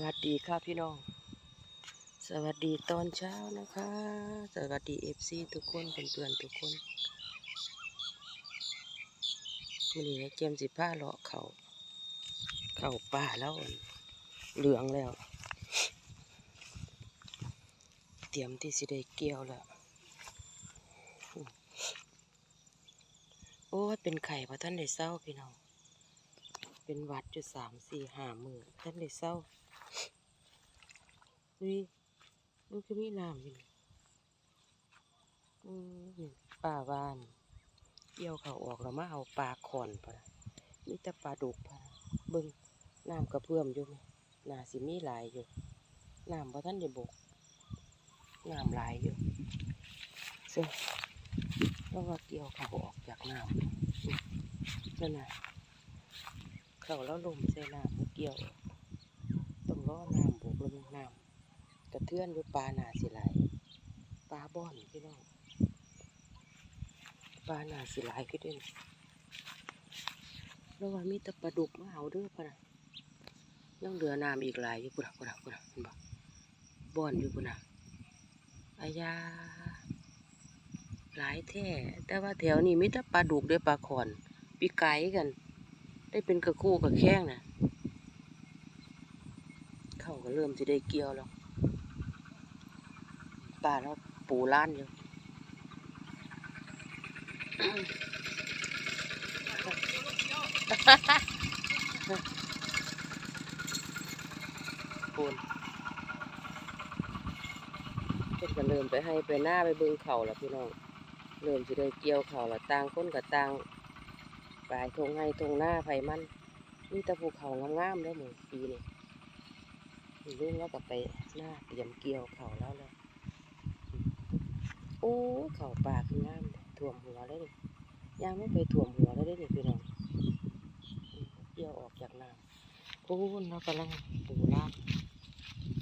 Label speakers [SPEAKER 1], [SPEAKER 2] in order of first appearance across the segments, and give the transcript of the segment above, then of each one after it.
[SPEAKER 1] วัสดีค่ะพี่น้อง สวัสดีตอนเช้านะคะ สวัสดีเอฟซีทุกคนเพื่อนๆทุกคนวันนี้เจมสิผ้าเลาะเขาเข้าป่าแล้วเหลืองแล้ว เตรียมที่สิได้เกี่ยวแล้วโอ้เป็นไข่พระท่านได้เศร้าพี่น้อง เป็นวัดอยู่สามสี่ห้ามือท่านได้เศร้า นี่มันคือมีน้ำอยู่นี่อืมป่าบ้านเกี่ยวเขาออกแล้วมาเอาปลาขอนปนะมีแต่ปลาดุกปะนะเบิ่งน้ำกระเพื่อมอยู่ไหมน่าสิมีหลายอยู่น้ำเพราะท่านได้บกน้ำหลายอยู่เซ่แล้วว่าเกี่ยวเขาออกจากน้ำนั่นน่ะเขาแล้วลมใส่น้ำเกี่ยวต้องรอน้ำบกลงน้ำ กระเทือนอยู่ปลาหนาสิไหลปลาบ่อนพี่น้องปลาหนาสิไหลายก็เด่นแล้วว่ามีต่ปลาดุกมาเอาเด้อปะนะยังเหลือน้ำอีกหลายอยู่ปุ่นปุ่นปุ่นเห็นบ่บ่อนอยู่ปุ่นนะอายาหลายแท้แต่ว่าแถวนี้มีแต่ปลาดุกด้วยปลาขอนปีไก่กัน ได้เป็นกระคู่กับแข้งนะเขาก็เริ่มจะได้เกี่ยวแล้ว ป่าแล้วปูล้านอยู่ปูนเพิ่นก็เริ่มไปให้ไปหน้าไปเบิ่งเขาแล้วพี่น้องเริ่มจะได้เกี่ยวเขาแล้วต่างคนกับต่างปลายทงให้ทงหน้าไฟมันมีแต่ภูเขางามๆแล้วหมือปีนี้มีลุงแล้วก็ไปหน้าเตรียมเกี่ยวเขาแล้วเลย โอ้เข่าป่าคืองามเลยท่วมหัวเลยนี่ย่างไม่ไปท่วมหัวแล้วได้นี่พี่น้องเกี่ยวออกจากน้ำโอ้เรากำลังปูน้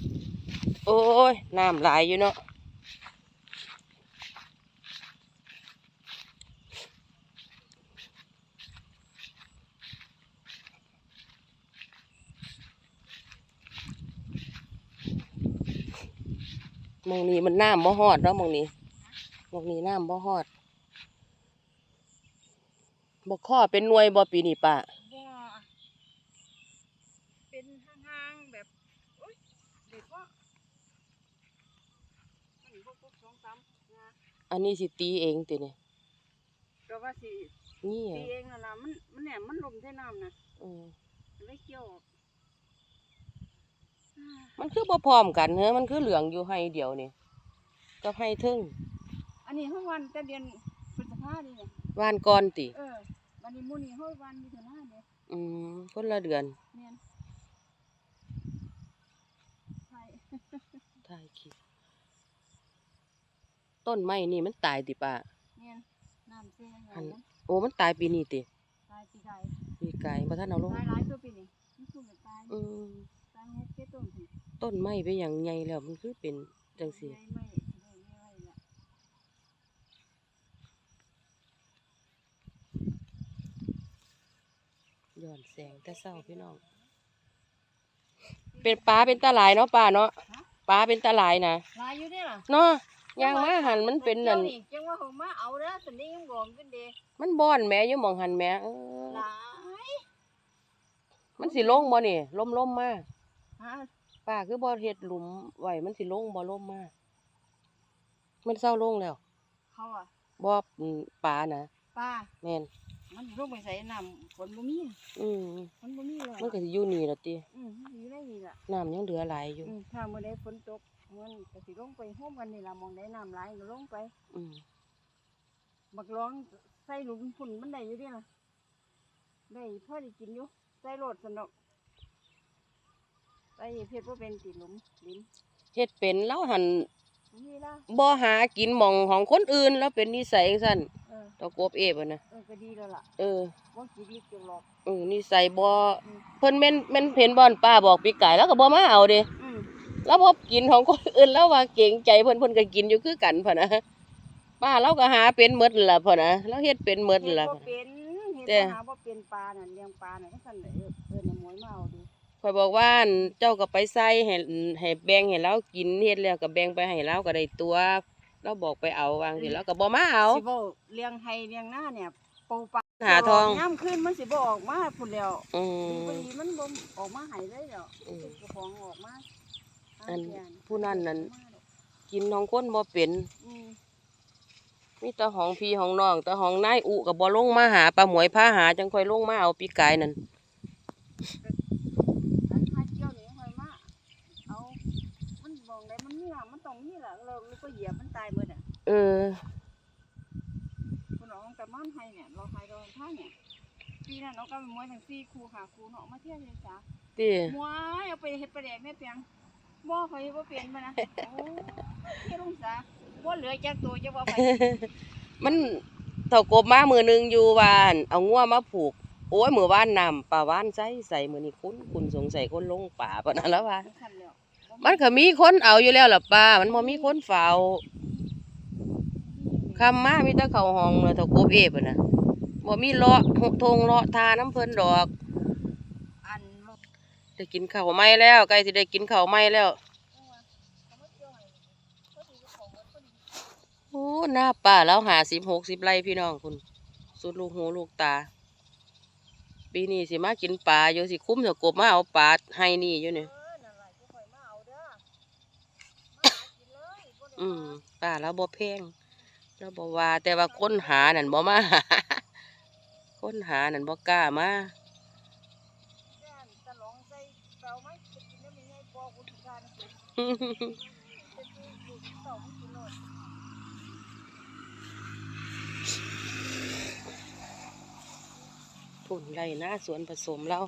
[SPEAKER 1] ำโอ้ยน้ำไหลอยู่เนาะมองนี้มันน้ำบ่ฮอดเนาะมองนี้ มองนี้น้ำบ่ฮอดบ่ข้อเป็นหน่วยบ่ปีนี้ป่ะ
[SPEAKER 2] บ่เป็นห่างๆแบบโอ๊ยเด็กว่ามันบ่ครบสองสามงา
[SPEAKER 1] อันนี้สิตีเองติเนี่ย
[SPEAKER 2] ก็ว่าสิ
[SPEAKER 1] นี่
[SPEAKER 2] ตี
[SPEAKER 1] อะ
[SPEAKER 2] เองนั่นล่ะมันมันแหนมมันลมใส่น้ำน่ะ
[SPEAKER 1] อืม
[SPEAKER 2] เลยเกี่ยวออกอ่า
[SPEAKER 1] มันคือบ่พร้อมกันเฮ้มันคือเหลืองอยู่ให้เดียวนี่กับให้ทึ่ง
[SPEAKER 2] อันนี้เฮาวันแต่เดือนพฤษภานี่เนี่ย
[SPEAKER 1] ว่านก่อนติ
[SPEAKER 2] เออบัดนี้มื้อนี้เฮาวันมิถุนาเด้
[SPEAKER 1] อืมคนละเดือน
[SPEAKER 2] แม่นใช่
[SPEAKER 1] ถ่ายคลิปต้นไม้นี่มันตายติป่ะ
[SPEAKER 2] แม่นน้ำเสีย
[SPEAKER 1] หัน
[SPEAKER 2] นะ
[SPEAKER 1] โอ้มันตายปีนี้ติ
[SPEAKER 2] ตายปีใด
[SPEAKER 1] ปีกายบ่ทันเอาลง
[SPEAKER 2] ตายหลายตัวปีนี้มันสูงตาย
[SPEAKER 1] อืม
[SPEAKER 2] ตายหกเจ็ดต้นสิ
[SPEAKER 1] ต้นไม้ไปอย่างใหญ่แล้วมันคือเป็นจังซี่
[SPEAKER 2] ไม่ไม่ไม่ไม่ไหวละ
[SPEAKER 1] ย้อน แสงแต่เช้าพี่น้อง เป็นปลาเป็นตาหลายเนาะป้าเนาะปลาเป็นตาหลายนะ
[SPEAKER 2] ลายอยู่เด้ล่ะ
[SPEAKER 1] เนาะยางมาหันมันเป็นนั่น
[SPEAKER 2] จังว่าเขามาเอาเด้อสันนี้ยังบอกขึ้นเด้
[SPEAKER 1] มันบ่อนแหม่อยู่หมองหันแหม่เออ
[SPEAKER 2] หลาย
[SPEAKER 1] มันสิลงบ่นี่ล่มล่มๆมา
[SPEAKER 2] ฮะ
[SPEAKER 1] ป้าคือบ่เฮ็ดหลุมไว้มันสิลงบ่ล่มมามันเศร้าลงแล้ว
[SPEAKER 2] เขาอะ
[SPEAKER 1] บ่อืมปลานะ
[SPEAKER 2] ป้า
[SPEAKER 1] แม่น
[SPEAKER 2] มันลงไปใส่น้ำฝนบ่มี
[SPEAKER 1] อืม
[SPEAKER 2] ฝนบ่มีเลย
[SPEAKER 1] มันก็สิอยู่นี่ล่ะติ
[SPEAKER 2] อืมอยู่ในนี่ล่ะ
[SPEAKER 1] น้ำยังเหลือหลายอยู่
[SPEAKER 2] อืมถ้ามื้อใดฝนตกมันก็สิลงไปโฮมกันนี่ล่ะมองได้น้ำไหลก็ลงไป
[SPEAKER 1] อืม
[SPEAKER 2] บักร้องใส่หลุมฝุ่นมันได้อยู่เด้ล่ะได้พอได้กินอยู่ใส่โลดสนดอกใส่เพชรบ่เป็นติดหลุมดิน
[SPEAKER 1] เฮ็ดเป็นแล้วหัน
[SPEAKER 2] นี่ล่ะ
[SPEAKER 1] บ่หากินหม่องของคนอื่นแล้วเป็นนิสัยจังซั่น
[SPEAKER 2] เออ
[SPEAKER 1] ตะกบเอฟอะนะ
[SPEAKER 2] เออก็ดีแล้วล่ะ
[SPEAKER 1] เออ
[SPEAKER 2] บ่กินอีกจนหรอก
[SPEAKER 1] เออนิสัยบ่เพิ่นแม่นแม่นเห็นบ่อนป้าบอกปีกายแล้วก็บ่มาเอาเด้
[SPEAKER 2] อืม
[SPEAKER 1] แล้วบ่กินของคนอื่นแล้วว่าเก่งใจเพิ่นเพิ่นก็กินอยู่คือกันพ่นนะป้าเราก็หาเป็นหมดล่ะพ่นนะเราเฮ็ดเป็นหมด
[SPEAKER 2] เฮ็ด
[SPEAKER 1] ล่ะ
[SPEAKER 2] บ่เป็นเฮ็ด
[SPEAKER 1] แต่
[SPEAKER 2] บ่หาบ่เป็นปลาน่ะเลี้ยงปลาน่ะก็สั่นเลยเออเออในหมวยมาเอาดู
[SPEAKER 1] ข่อยบอกว่าอั่นเจ้าก็ไปใส่ให้ให้แบ่งให้เรากินเฮ็ดแล้วก็แบ่งไปให้เราก็ได้ตัวเราบอกไปเอาวางสิแล้วก็บ่มาเอา
[SPEAKER 2] สิบ่เลี้ยงไห้เลี้ยงหน้าเนี่ยปูปลา
[SPEAKER 1] หาทอง
[SPEAKER 2] ย่ำขึ้นมันสิบ่ออกมาพุ่นแล้ว
[SPEAKER 1] อื
[SPEAKER 2] ดี
[SPEAKER 1] ม
[SPEAKER 2] บ่ดีมันบ่ออกมาใหายเลยแล้ว
[SPEAKER 1] อืม
[SPEAKER 2] เจ้าของออกมา
[SPEAKER 1] อัน
[SPEAKER 2] หาแก
[SPEAKER 1] ผู้นั้นนั่นกินของคนบ่เป็น
[SPEAKER 2] อืม
[SPEAKER 1] มีแต่ของพี่ของน้องแต่ของนายอุก็บ่ลงมาหาปลาหมวยพาหาจังค่อยลงมาเอาปีกายนั่น
[SPEAKER 2] อันหาเกี่ยวนี่ค่อยมาเอามันมองได้มันมีอะมันต้องมี ล่ะเราเราก็เหยียบมันตายหมดอะ
[SPEAKER 1] เออ
[SPEAKER 2] คุณน้องกับมันให้เนี่ยเราให้เราท่าเนี่ยปีนั้นน้องก็ไปมวยทั้งสี่ครูหาครูเนาะมาเที่ยวเลยจ้ะ
[SPEAKER 1] ติ
[SPEAKER 2] มวยเอาไปเฮ็ดประแดกแม่เปียงบ่เขาเฮ็ดบ่เปลี่ยนมานะโอ้ที่ลุงสาบ่เหลือจักตัวจะบ่ไป
[SPEAKER 1] มันเท่ากบมามือหนึงอยู่บ้าน เอางัวมาผูก โอ้ยมือว่านน้ำปลาว่านใส่ใส่มือนี้คุณคุณสงสัยคนลงป่าปะนั่นแล้วว่า
[SPEAKER 2] คันแล้วบ่
[SPEAKER 1] มันก็มีคนเอาอยู่แล้วล่ะป้า มันบ่มีคนเฝ้าคำมามีแต่เขาห้องเลยเท่ากบเอฟนะบ่มีเลาะหกทงเลาะทาน้ำเพลินดอกได้กินข้าวไม้แล้วใกล้สิได้กินข้าวไม้แล้วโอ้หน้าป่าแล้วหาสิบหกสิบไร่พี่น้องคุณ สุดลูกหูลูกตา ปีนี้สิมากินปลาอยู่สิคุ้มเถอะกบมาเอาปลาให้นี่อยู่เนี่ย
[SPEAKER 2] อืมป่าเราบ่
[SPEAKER 1] แพงเราบ่ว่า แต่ว่าค้นหานั่นบ่มาค้นหานั่นบ่กล้ามา
[SPEAKER 2] ผุ่นไรนะา
[SPEAKER 1] สวนผสมเรา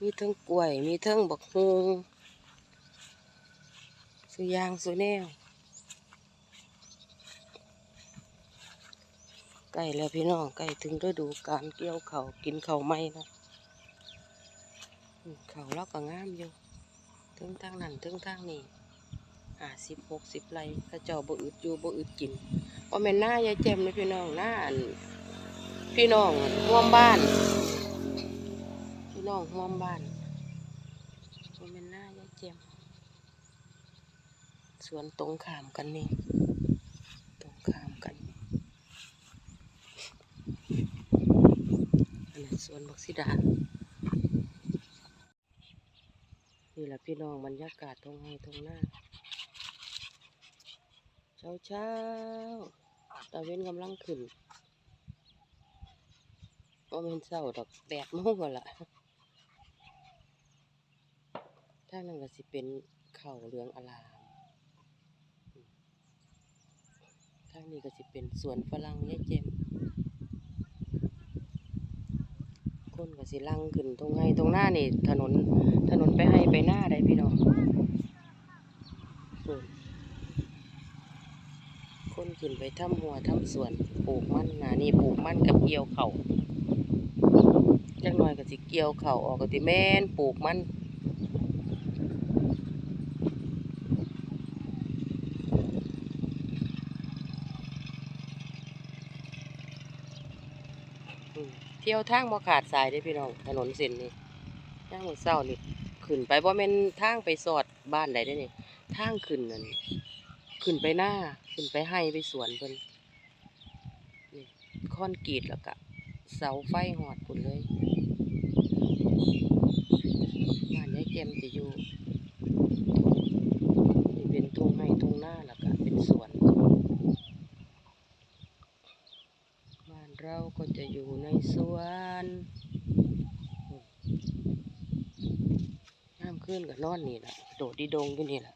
[SPEAKER 1] มีทั้งกล้วย มีทั้งบักฮู สุยางสุแนวใกล้แล้วพี่น้องใกล้ถึงฤดูการเกี่ยวเขากินเขาไม้แล้วอืมเขาวเราก็งามอยู่ถึงทางนั้นถึงทางนี้หาสิบหกสิบไรถ้าเจ้าบ่อึดอยู่บ่อึดกินว่าแม่นหน้ายายแจ่มเลยพี่น้องหน้าพี่น้องร่วมบ้าน พี่น้องร่วมบ้านมันเป็นหน้ายายเจียม วนตรงขามกันนี่ ตรงขามกันอันนั้สวนบักซิดา นี่แหละพี่น้องบรรยากาศตรงไห้ตรงหน้า เช้าเช้าตะเว้นกำลังขึ้นว่ามันเศร้าดอกแปดโมงก่อนละถ้านั่นก็สิเป็นเข่าเหลืองอลามอืม ทางนี้ก็สิเป็นสวนฝรั่งยายเจมคนก็สิลังขึ้นตรงไงตรงหน้านี่ ถนนถนนไปให้ไปหน้าได้พี่น้องคนขึ้นไปทำหัวทำสวนปลูกมันนานี่ปลูกมันกับเกี่ยวเขาวจักหน่อยก็สิเกี่ยวเข่าออกก็สิแม่นปลูกมันอืม เที่ยวทางบ่ขาดสายเด้พี่น้องถนนเส้นนี้ทางมือเช้านี่ขึ้นไปบ่แม่นทางไปสอดบ้านใดเด้นี่ทางขึ้นนั่นขึ้นไปหน้าขึ้นไปให้ไปสวนเพิ่นนี่คอนกรีตแล้วก็เสาไฟหอดพุ่นเลยบ้านยายแจ่มจะอยู่นี่เป็นทุ่งไร่ทุ่งนาแล้วก็เป็นสวน บ้านเรา ก็จะอยู่ในสวนน้ำขึ้นกับนอนนี่แหละโดดดีดงอยู่นี่แหละ